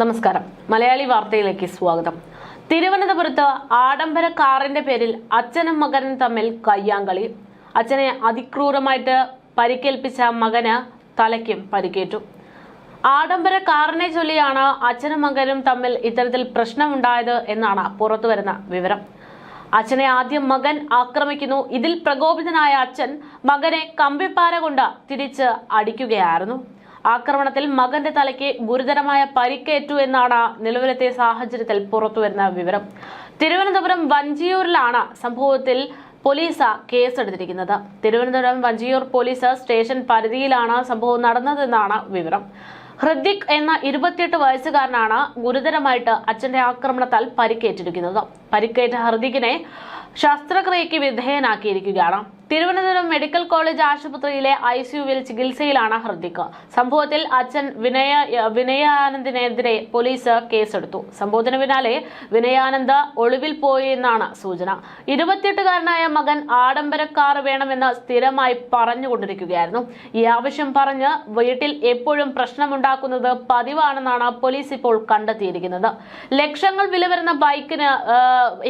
നമസ്കാരം. മലയാളി വാർത്തയിലേക്ക് സ്വാഗതം. തിരുവനന്തപുരത്ത് ആഡംബര കാറിന്റെ പേരിൽ അച്ഛനും മകനും തമ്മിൽ കയ്യാങ്കളി. അച്ഛനെ അതിക്രൂരമായിട്ട് പരിക്കേൽപ്പിച്ച മകന് തലയ്ക്കും പരിക്കേറ്റു. ആഡംബര കാറിനെ ചൊല്ലിയാണ് അച്ഛനും മകനും തമ്മിൽ ഇത്തരത്തിൽ പ്രശ്നമുണ്ടായത് എന്നാണ് പുറത്തുവരുന്ന വിവരം. അച്ഛനെ ആദ്യം മകൻ ആക്രമിക്കുന്നു. ഇതിൽ പ്രകോപിതനായ അച്ഛൻ മകനെ കമ്പിപ്പാര കൊണ്ട് തിരിച്ച് അടിക്കുകയായിരുന്നു. ആക്രമണത്തിൽ മകന്റെ തലയ്ക്ക് ഗുരുതരമായ പരിക്കേറ്റു എന്നാണ് നിലവിലത്തെ സാഹചര്യത്തിൽ പുറത്തുവരുന്ന വിവരം. തിരുവനന്തപുരം വഞ്ചിയൂരിലാണ് സംഭവത്തിൽ പോലീസ് കേസെടുത്തിരിക്കുന്നത്. തിരുവനന്തപുരം വഞ്ചിയൂർ പോലീസ് സ്റ്റേഷൻ പരിധിയിലാണ് സംഭവം നടന്നതെന്നാണ് വിവരം. ഹൃദിക് എന്ന ഇരുപത്തിയെട്ട് വയസ്സുകാരനാണ് ഗുരുതരമായിട്ട് അച്ഛന്റെ ആക്രമണത്താൽ പരിക്കേറ്റിരിക്കുന്നത്. പരിക്കേറ്റ ഹൃദിക്കിനെ ശസ്ത്രക്രിയയ്ക്ക് വിധേയനാക്കിയിരിക്കുകയാണ്. തിരുവനന്തപുരം മെഡിക്കൽ കോളേജ് ആശുപത്രിയിലെ ഐ സിയുവിൽ ചികിത്സയിലാണ് ഹൃദിക് സംഭവത്തിൽ അച്ഛൻ വിനയ വിനയാനന്ദിനെതിരെ പോലീസ് കേസെടുത്തു. സംഭവത്തിന് പിന്നാലെ വിനയാനന്ദ് ഒളിവിൽ പോയി എന്നാണ് സൂചന. ഇരുപത്തിയെട്ടുകാരനായ മകൻ ആഡംബര കാർ വേണമെന്ന് സ്ഥിരമായി പറഞ്ഞുകൊണ്ടിരിക്കുകയായിരുന്നു. ഈ ആവശ്യം പറഞ്ഞ് വീട്ടിൽ എപ്പോഴും പ്രശ്നമുണ്ടാക്കുന്നത് പതിവാണെന്നാണ് പോലീസ് ഇപ്പോൾ കണ്ടെത്തിയിരിക്കുന്നത്. ലക്ഷങ്ങൾ വില വരുന്ന ബൈക്കിന്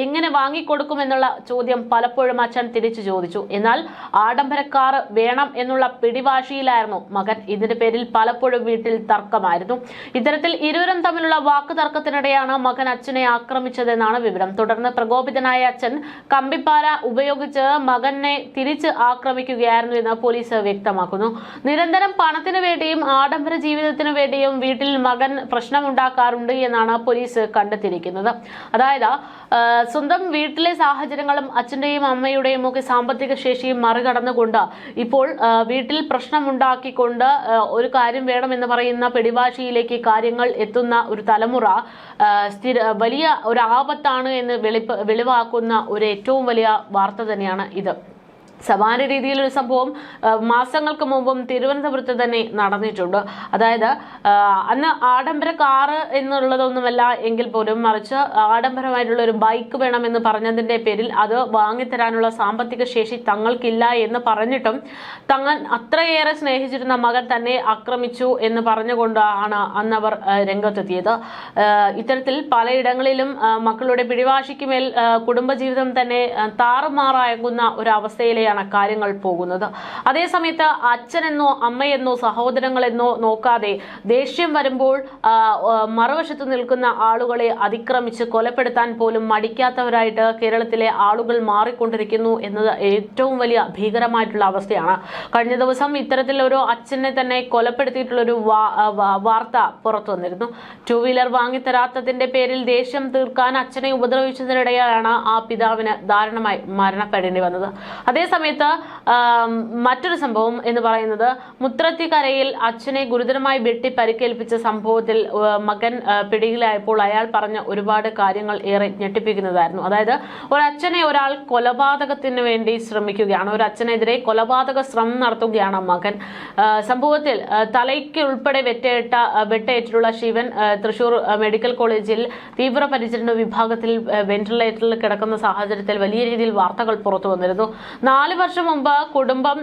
എങ്ങനെ വാങ്ങിക്കൊടുക്കുമെന്നുള്ള ചോദ്യം പലപ്പോഴും അച്ഛൻ തിരിച്ചു ചോദിച്ചു. എന്നാൽ ആഡംബര കാർ വേണം എന്നുള്ള പിടിവാശിയിലായിരുന്നു മകൻ. ഇതിന്റെ പേരിൽ പലപ്പോഴും വീട്ടിൽ തർക്കമായിരുന്നു. ഇത്തരത്തിൽ ഇരുവരും തമ്മിലുള്ള വാക്ക് തർക്കത്തിനിടെയാണ് മകൻ അച്ഛനെ ആക്രമിച്ചതെന്നാണ് വിവരം. തുടർന്ന് പ്രകോപിതനായ അച്ഛൻ കമ്പിപ്പാര ഉപയോഗിച്ച് മകനെ തിരിച്ച് ആക്രമിക്കുകയായിരുന്നു എന്ന് പോലീസ് വ്യക്തമാക്കുന്നു. നിരന്തരം പണത്തിനു വേണ്ടിയും ആഡംബര ജീവിതത്തിനു വേണ്ടിയും വീട്ടിൽ മകൻ പ്രശ്നമുണ്ടാക്കാറുണ്ട് എന്നാണ് പോലീസ് കണ്ടെത്തിയിരിക്കുന്നത്. അതായത് സ്വന്തം വീട്ടിലെ സാഹചര്യങ്ങളും അച്ഛന്റെയും അമ്മയുടെയും ഒക്കെ സാമ്പത്തിക ശേഷിയും മറികടന്നുകൊണ്ട് ഇപ്പോൾ വീട്ടിൽ പ്രശ്നമുണ്ടാക്കിക്കൊണ്ട് ഒരു കാര്യം വേണമെന്ന് പറയുന്ന പിടിവാശിയിലേക്ക് കാര്യങ്ങൾ എത്തുന്ന ഒരു തലമുറ സ്ഥിര വലിയ ഒരു ആപത്താണ് എന്ന് വെളിപ്പ് വെളിവാക്കുന്ന ഒരു ഏറ്റവും വലിയ വാർത്ത തന്നെയാണ് ഇത്. സമാന രീതിയിലൊരു സംഭവം മാസങ്ങൾക്ക് മുമ്പും തിരുവനന്തപുരത്ത് തന്നെ നടന്നിട്ടുണ്ട്. അതായത് അന്ന് ആഡംബര കാറ് എന്നുള്ളതൊന്നുമല്ല എങ്കിൽ പോലും മറിച്ച് ആഡംബരമായിട്ടുള്ള ഒരു ബൈക്ക് വേണമെന്ന് പറഞ്ഞതിന്റെ പേരിൽ അത് വാങ്ങിത്തരാനുള്ള സാമ്പത്തിക ശേഷി തങ്ങൾക്കില്ല എന്ന് പറഞ്ഞിട്ടും തങ്ങൾ അത്രയേറെ സ്നേഹിച്ചിരുന്ന മകൻ തന്നെ ആക്രമിച്ചു എന്ന് പറഞ്ഞുകൊണ്ടാണ് അന്ന് അവർ രംഗത്തെത്തിയത്. ഇത്തരത്തിൽ പലയിടങ്ങളിലും മക്കളുടെ പിടിവാശിക്ക് മേൽ കുടുംബജീവിതം തന്നെ താറുമാറാകുന്ന ഒരു അവസ്ഥയിലെയാണ് കാര്യങ്ങൾ പോകുന്നത്. അതേസമയത്ത് അച്ഛനെന്നോ അമ്മയെന്നോ സഹോദരങ്ങളെന്നോ നോക്കാതെ ദേഷ്യം വരുമ്പോൾ മറുവശത്ത് നിൽക്കുന്ന ആളുകളെ അതിക്രമിച്ച് കൊലപ്പെടുത്താൻ പോലും മടിക്കാത്തവരായിട്ട് കേരളത്തിലെ ആളുകൾ മാറിക്കൊണ്ടിരിക്കുന്നു എന്നത് ഏറ്റവും വലിയ ഭീകരമായിട്ടുള്ള അവസ്ഥയാണ്. കഴിഞ്ഞ ദിവസം ഇത്തരത്തിൽ ഒരു അച്ഛനെ തന്നെ കൊലപ്പെടുത്തിയിട്ടുള്ളൊരു വാർത്ത പുറത്തു വന്നിരുന്നു. ടു വീലർ വാങ്ങിത്തരാത്തതിന്റെ പേരിൽ ദേഷ്യം തീർക്കാൻ അച്ഛനെ ഉപദ്രവിച്ചതിനിടെയാണ് ആ പിതാവിന് ദാരുണമായി മരണപ്പെടേണ്ടി വന്നത്. അതേസമയത്ത് ആം, മറ്റൊരു സംഭവം എന്ന് പറയുന്നത് മുത്രത്തിക്കരയിൽ അച്ഛനെ ഗുരുതരമായി വെട്ടി പരിക്കേൽപ്പിച്ച സംഭവത്തിൽ മകൻ പിടിയിലായപ്പോൾ അയാൾ പറഞ്ഞ ഒരുപാട് കാര്യങ്ങൾ ഏറെ ഞെട്ടിപ്പിക്കുന്നതായിരുന്നു. അതായത് ഒരച്ഛനെ ഒരാൾ കൊലപാതകത്തിന് വേണ്ടി ശ്രമിക്കുകയാണ്. ഒരു അച്ഛനെതിരെ കൊലപാതക ശ്രമം നടത്തുകയാണ് മകൻ. സംഭവത്തിൽ തലയ്ക്ക് ഉൾപ്പെടെ വെട്ടേറ്റ വെട്ടേറ്റിട്ടുള്ള ശിവൻ തൃശൂർ മെഡിക്കൽ കോളേജിൽ തീവ്രപരിചരണ വിഭാഗത്തിൽ വെന്റിലേറ്ററിൽ കിടക്കുന്ന സാഹചര്യത്തിൽ വലിയ രീതിയിൽ വാർത്തകൾ പുറത്തു വന്നിരുന്നു. നാല് വർഷം മുമ്പ് കുടുംബം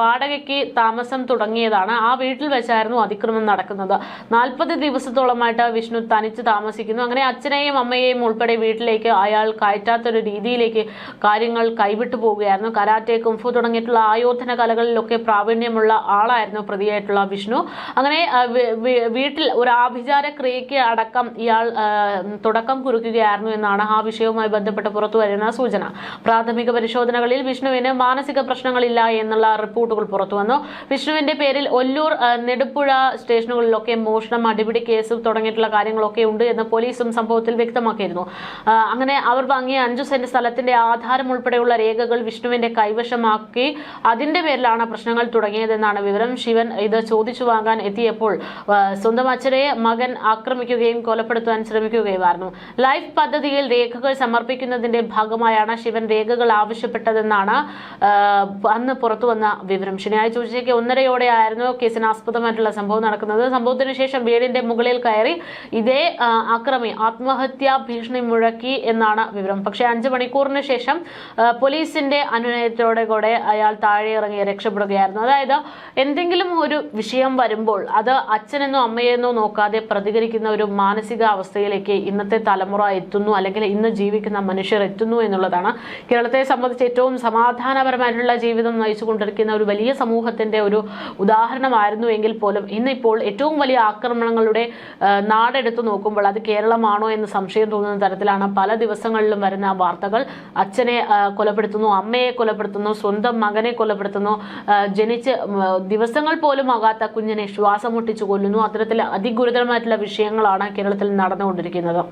വാടകയ്ക്ക് താമസം തുടങ്ങിയതാണ്. ആ വീട്ടിൽ വെച്ചായിരുന്നു അതിക്രമം നടക്കുന്നത്. നാൽപ്പത് ദിവസത്തോളമായിട്ട് വിഷ്ണു തനിച്ച് താമസിക്കുന്നു. അങ്ങനെ അച്ഛനെയും അമ്മയെയും ഉൾപ്പെടെ വീട്ടിലേക്ക് അയാൾ കയറ്റാത്തൊരു രീതിയിലേക്ക് കാര്യങ്ങൾ കൈവിട്ടു പോവുകയായിരുന്നു. കരാറ്റെ കുംഫു തുടങ്ങിയിട്ടുള്ള ആയോധന കലകളിലൊക്കെ പ്രാവീണ്യമുള്ള ആളായിരുന്നു പ്രതിയായിട്ടുള്ള വിഷ്ണു. അങ്ങനെ വീട്ടിൽ ഒരു ആഭിചാര ക്രിയയ്ക്ക് അടക്കം ഇയാൾ തുടക്കം കുറിക്കുകയായിരുന്നു എന്നാണ് ആ വിഷയവുമായി ബന്ധപ്പെട്ട് പുറത്തു വരുന്ന സൂചന. പ്രാഥമിക പരിശോധനകളിൽ വിഷ്ണുവിന് മാനസിക പ്രശ്നങ്ങളില്ല എന്നുള്ള റിപ്പോർട്ടുകൾ പുറത്തുവന്നു. വിഷ്ണുവിന്റെ പേരിൽ ഒല്ലൂർ നെടുപ്പുഴ സ്റ്റേഷനുകളിലൊക്കെ മോഷണം അടിപിടി കേസ് തുടങ്ങിയിട്ടുള്ള കാര്യങ്ങളൊക്കെ ഉണ്ട് എന്ന് പോലീസും സംഭവത്തിൽ വ്യക്തമാക്കിയിരുന്നു. അങ്ങനെ അവർ വാങ്ങിയ അഞ്ചു സെന്റ് സ്ഥലത്തിന്റെ ആധാരം ഉൾപ്പെടെയുള്ള രേഖകൾ വിഷ്ണുവിന്റെ കൈവശമാക്കി അതിന്റെ പേരിലാണ് പ്രശ്നങ്ങൾ തുടങ്ങിയതെന്നാണ് വിവരം. ശിവൻ ഇത് ചോദിച്ചു വാങ്ങാൻ എത്തിയപ്പോൾ സ്വന്തം അച്ഛനെ മകൻ ആക്രമിക്കുകയും കൊലപ്പെടുത്താൻ ശ്രമിക്കുകയുമായിരുന്നു. ലൈഫ് പദ്ധതിയിൽ രേഖകൾ സമർപ്പിക്കുന്നതിന്റെ ഭാഗമായാണ് ശിവൻ രേഖകൾ ആവശ്യപ്പെട്ടതെന്നാണ് അന്ന് പുറത്തു വന്ന വിവരം. ശനിയാഴ്ച ഉച്ചയ്ക്ക് ഒന്നരയോടെയായിരുന്നു കേസിന് ആസ്പദമായിട്ടുള്ള സംഭവം നടക്കുന്നത്. സംഭവത്തിന് ശേഷം വീടിന്റെ മുകളിൽ കയറി ഇതേ അക്രമി ആത്മഹത്യാ ഭീഷണി മുഴക്കി എന്നാണ് വിവരം. പക്ഷേ അഞ്ചു മണിക്കൂറിന് ശേഷം പോലീസിന്റെ അനുനയത്തോടെ കൂടെ അയാൾ താഴെ ഇറങ്ങി രക്ഷപ്പെടുകയായിരുന്നു. അതായത് എന്തെങ്കിലും ഒരു വിഷയം വരുമ്പോൾ അത് അച്ഛനെന്നോ അമ്മയെന്നോ നോക്കാതെ പ്രതികരിക്കുന്ന ഒരു മാനസിക അവസ്ഥയിലേക്ക് ഇന്നത്തെ തലമുറ എത്തുന്നു അല്ലെങ്കിൽ ഇന്ന് ജീവിക്കുന്ന മനുഷ്യർ എത്തുന്നു എന്നുള്ളതാണ് കേരളത്തെ സംബന്ധിച്ച് ഏറ്റവും സമാധാനപരമായിട്ടുള്ള ജീവിതം നയിച്ചുകൊണ്ടിരിക്കുന്ന ഒരു വലിയ സമൂഹത്തിന്റെ ഒരു ഉദാഹരണമായിരുന്നു എങ്കിൽ പോലും ഇന്നിപ്പോൾ ഏറ്റവും വലിയ ആക്രമണങ്ങളുടെ നാടെടുത്ത് നോക്കുമ്പോൾ അത് കേരളമാണോ എന്ന് സംശയം തോന്നുന്ന തരത്തിലാണ് പല ദിവസങ്ങളിലും വരുന്ന വാർത്തകൾ. അച്ഛനെ കൊലപ്പെടുത്തുന്നു അമ്മയെ കൊലപ്പെടുത്തുന്നു സ്വന്തം മകനെ കൊലപ്പെടുത്തുന്നു ജനിച്ച് ദിവസങ്ങൾ പോലും ആകാത്ത കുഞ്ഞിനെ ശ്വാസം മുട്ടിച്ചു കൊല്ലുന്നു. അത്തരത്തിൽ അതിഗുരുതരമായിട്ടുള്ള വിഷയങ്ങളാണ് കേരളത്തിൽ നടന്നുകൊണ്ടിരിക്കുന്നത്.